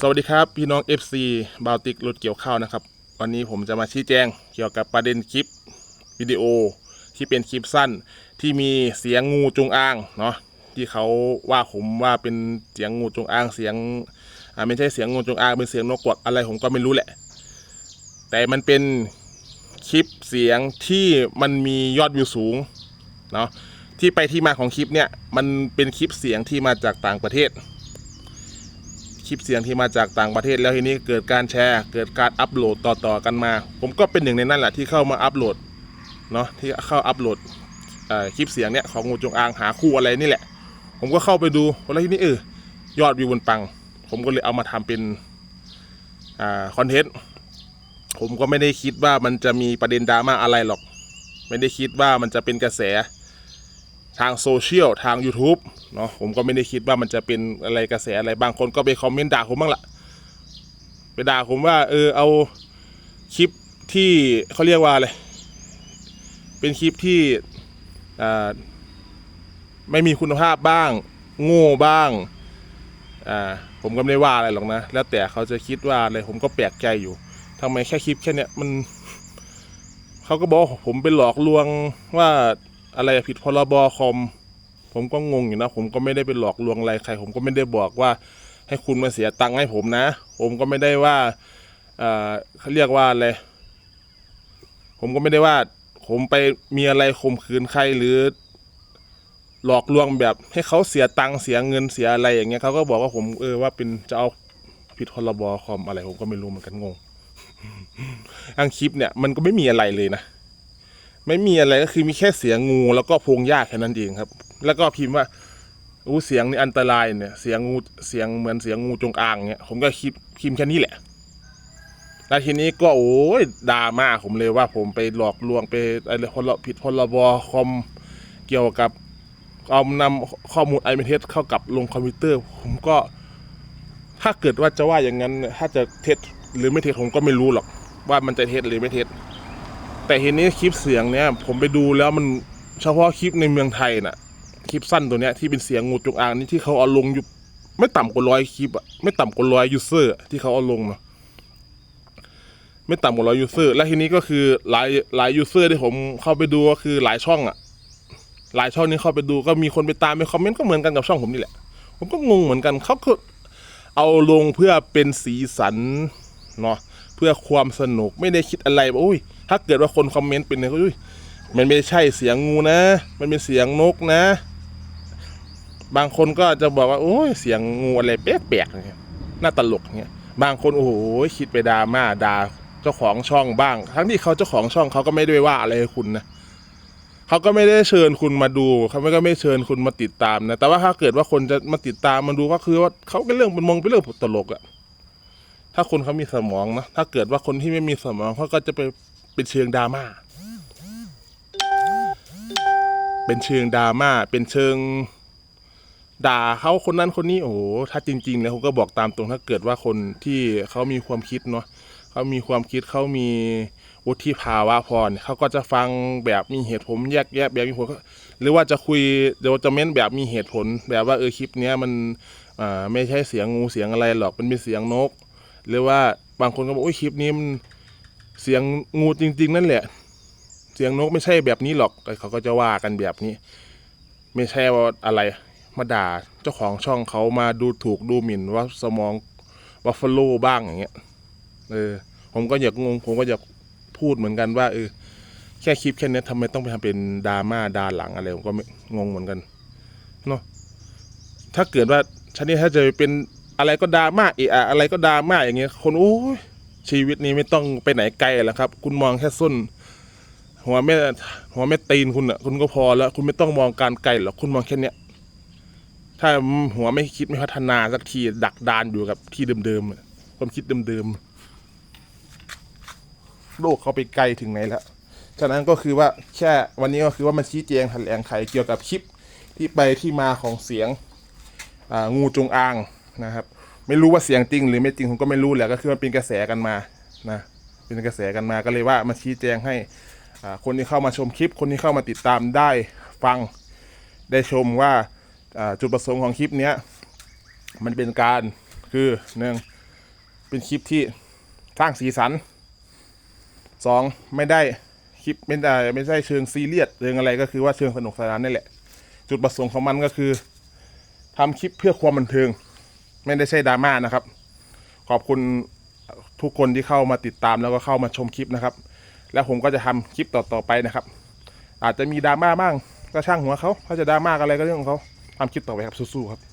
สวัสดีครับ พี่น้อง FC บาติกรถเกี่ยวข้าวนะครับ วันนี้ผมจะมาชี้แจงเกี่ยวกับประเด็นคลิปวิดีโอที่เป็นคลิปสั้นที่มีเสียงงูจงอางเนาะที่เขาว่าผมว่าเป็นเสียงงูจงอางเสียงอ่าไม่ใช่เสียงงูจงอางเป็นเสียงนกกวักอะไรผมก็ไม่รู้แหละ แต่มันเป็นคลิปเสียงที่มันมียอดวิวสูงเนาะที่ไปที่มาของคลิปเนี่ยมันเป็นคลิปเสียงที่มาจากต่างประเทศ คลิปเสียงที่มาจากต่างประเทศแล้วทีนี้เกิดการแชร์ เกิดการอัปโหลดต่อๆกันมา ผมก็เป็นหนึ่งในนั้นแหละที่เข้ามาอัปโหลดเนาะที่เข้าอัปโหลดคลิปเสียงเนี่ยของงูจงอางหาคู่อะไรนี่แหละ ผมก็เข้าไปดูแล้วทีนี้เออยอดวิวบนปัง ผมก็เลยเอามาทำเป็นอคอนเทนต์ผมก็ไม่ได้คิดว่ามันจะมีประเด็นดราม่าอะไรหรอก ไม่ได้คิดว่ามันจะเป็นกระแส ทางโซเชียลทาง YouTube เนาะผมก็ไม่ได้คิดว่ามันจะเป็นอะไรกระแสอะไรบางคนก็ไปคอมเมนต์ด่าผมบ้างละไปด่าผมว่า เออเอาคลิปที่เขาเรียกว่าอะไรเป็นคลิปที่อ่าไม่มีคุณภาพบ้าง โง่บ้างอ่าผมก็ไม่ได้ว่าอะไรหรอกนะ แล้วแต่เขาจะคิดว่าอะไรผมก็แปลกใจอยู่ทำไมแค่คลิปแค่เนี้ยมันเขาก็บอกผมไปหลอกลวงว่า อะไรผิดพรบคอม ผมก็งงอยู่นะ ผมก็ไม่ได้ไปหลอกลวงอะไรใคร ผมก็ไม่ได้บอกว่า ให้คุณมาเสียตังค์ให้ผมนะ ผมก็ไม่ได้ว่าเขาเรียกว่าอะไรผมก็ไม่ได้ว่า ผมไปมีอะไรข่มขืนใครหรือ หลอกลวงแบบให้เขาเสียตังค์เสียเงินเสียอะไรอย่างเงี้ยเขาก็บอกว่าผมเออว่าเป็นจะเอาผิดพรบคอมอะไร ผมก็ไม่รู้เหมือนกันงงอังคลิปเนี่ยมันก็ไม่มีอะไรเลยนะ ไม่มีอะไรก็คือมีแค่เสียงงูแล้วก็พงหญ้าแค่นั้นเองครับ แล้วก็พิมพ์ว่าอู้เสียงนี่อันตรายเนี่ย เสียงงูเสียงเหมือนเสียงงูจงอางเนี่ยผมก็คิดพิมพ์แค่นี้แหละ แล้วทีนี้ก็โอ้ยดราม่าผมเลยว่าผมไปหลอกลวงไปอะไรพลผิดพรบคอมเกี่ยวกับเอานำข้อมูลไอเมเทสเข้ากับลงคอมพิวเตอร์ ผมก็ ถ้าเกิดว่าจะว่าอย่างนั้น ถ้าจะเท็จหรือไม่เท็จผมก็ไม่รู้หรอก ว่ามันจะเท็จหรือไม่เท็จ แต่ทีนี้คลิปเสียงเนี้ยผมไปดูแล้วมันเฉพาะคลิปในเมืองไทยน่ะ คลิปสั้นตัวเนี้ยที่เป็นเสียงงูจงอางนี่ที่เขาเอาลงอยู่ไม่ต่ำกว่าร้อยคลิปอะไม่ต่ำกว่าร้อยยูเซอร์ที่เขาเอาลงเนาะไม่ต่ำกว่าร้อยยูเซอร์และทีนี้ก็คือหลายหลายยูเซอร์ที่ผมเข้าไปดูก็คือหลายช่องอะหลายช่องนี้เข้าไปดูก็มีคนไปตามไปคอมเมนต์ก็เหมือนกันกับช่องผมนี่แหละ ผมก็งงเหมือนกันเขาก็เอาลงเพื่อเป็นสีสันเนาะเพื่อความสนุกไม่ได้คิดอะไรว่าอุ้ย ถ้าเกิดว่าคนคอมเมนต์เป็นเนี่ยก็อุ้ยมันไม่ใช่เสียงงูนะ มันเป็นเสียงนกนะ บางคนก็จะบอกว่าโอ้ยเสียงงูอะไรแปลกๆเนี่ยน่าตลกเนี่ยบางคนโอ้โหคิดไปดราม่าด่าเจ้าของช่องบ้าง ทั้งที่เขาเจ้าของช่องเขาก็ไม่ได้ว่าอะไรคุณนะเขาก็ไม่ได้เชิญคุณมาดูเขาไม่ก็ไม่เชิญคุณมาติดตามนะ แต่ว่าถ้าเกิดว่าคนจะมาติดตามมาดูก็คือว่าเขาก็เรื่องเป็นมองเป็นเรื่องตลกอะถ้าคนเขามีสมองนะถ้าเกิดว่าคนที่ไม่มีสมองเขาก็จะไป เป็นเชิงดราม่า เป็นเชิงดราม่า เป็นเชิง ด่าเขาคนนั้นคนนี้โอ้โหถ้าจริง ๆ แล้วผมก็บอกตามตรงถ้าเกิดว่าคนที่เขามีความคิดเนาะเขามีความคิดเขามีวุฒิภาวะพอเขาก็จะฟังแบบมีเหตุผลแยกแยะแบบมีหตุผลหรือว่าจะคุยเดี๋ยวจะเม้นแบบมีเหตุผล แบบว่าเออคลิปเนี้ยมันไม่ใช่เสียงงูเสียงอะไรหรอกมันเป็นเสียงนก หรือว่าบางคนก็บอกโอ้ยคลิปนี้มัน เสียงงูจริง ๆ นั่นแหละ เสียงนกไม่ใช่แบบนี้หรอกเขาก็จะว่ากันแบบนี้ ไม่ใช่ว่าอะไรมาด่าเจ้าของช่องเขามาดูถูกดูหมิ่นว่าสมองวัฟเฟาโลบ้างอย่างเงี้ยเออผมก็อยากงงผมก็อยากพูดเหมือนกันว่าเออแค่คลิปแค่นี้ทำไมต้องไปทำเป็นดราม่าดาหลังอะไรผมก็งงเหมือนกันเนาะถ้าเกิดว่าชั้นนี้ถ้าจะเป็นอะไรก็ดราม่าเอะอะอะไรก็ดราม่าอย่างเงี้ยคนโอ้ย ชีวิตนี้ไม่ต้องไปไหนไกลแล้วครับ คุณมองแค่ส้น หัวแม่หัวแม่ตีนคุณอะ คุณก็พอแล้ว คุณไม่ต้องมองการไกลหรอกคุณมองแค่เนี้ยถ้าหัวไม่คิดไม่พัฒนาสักทีดักดานอยู่กับที่เดิมๆความคิดเดิมๆโลกเขาไปไกลถึงไหนแล้วฉะนั้นก็คือว่าแค่วันนี้ก็คือว่ามันชี้แจงแถลงไขเกี่ยวกับคลิปที่ไปที่มาของเสียงงูจงอางนะครับ ไม่รู้ว่าเสียงจริง หรือไม่จริงผมก็ไม่รู้แหละก็คือมันเป็นกระแสกันมานะเป็นกระแสกันมาก็เลยว่ามาชี้แจงให้คนที่เข้ามาชมคลิป คนที่เข้ามาติดตามได้ฟังได้ชมว่าจุดประสงค์ของคลิปนี้มันเป็นการคือหนึ่งเป็นคลิปที่สร้างสีสันสองไม่ได้คลิปไม่ได้ไม่ใช่เชิงซีเรียสเรื่องอะไรก็คือว่าเชิงสนุกสนานนี่แหละ จุดประสงค์ของมันก็คือทำคลิปเพื่อความบันเทิง ไม่ได้ใช่ดราม่านะครับ ขอบคุณทุกคนที่เข้ามาติดตามแล้วก็เข้ามาชมคลิปนะครับ แล้วผมก็จะทำคลิปต่อๆไปนะครับ อาจจะมีดราม่าบ้างก็ช่างหัวเขาเขาจะดราม่าอะไรก็เรื่องของเขาทำคลิปต่อไปครับสู้ๆครับ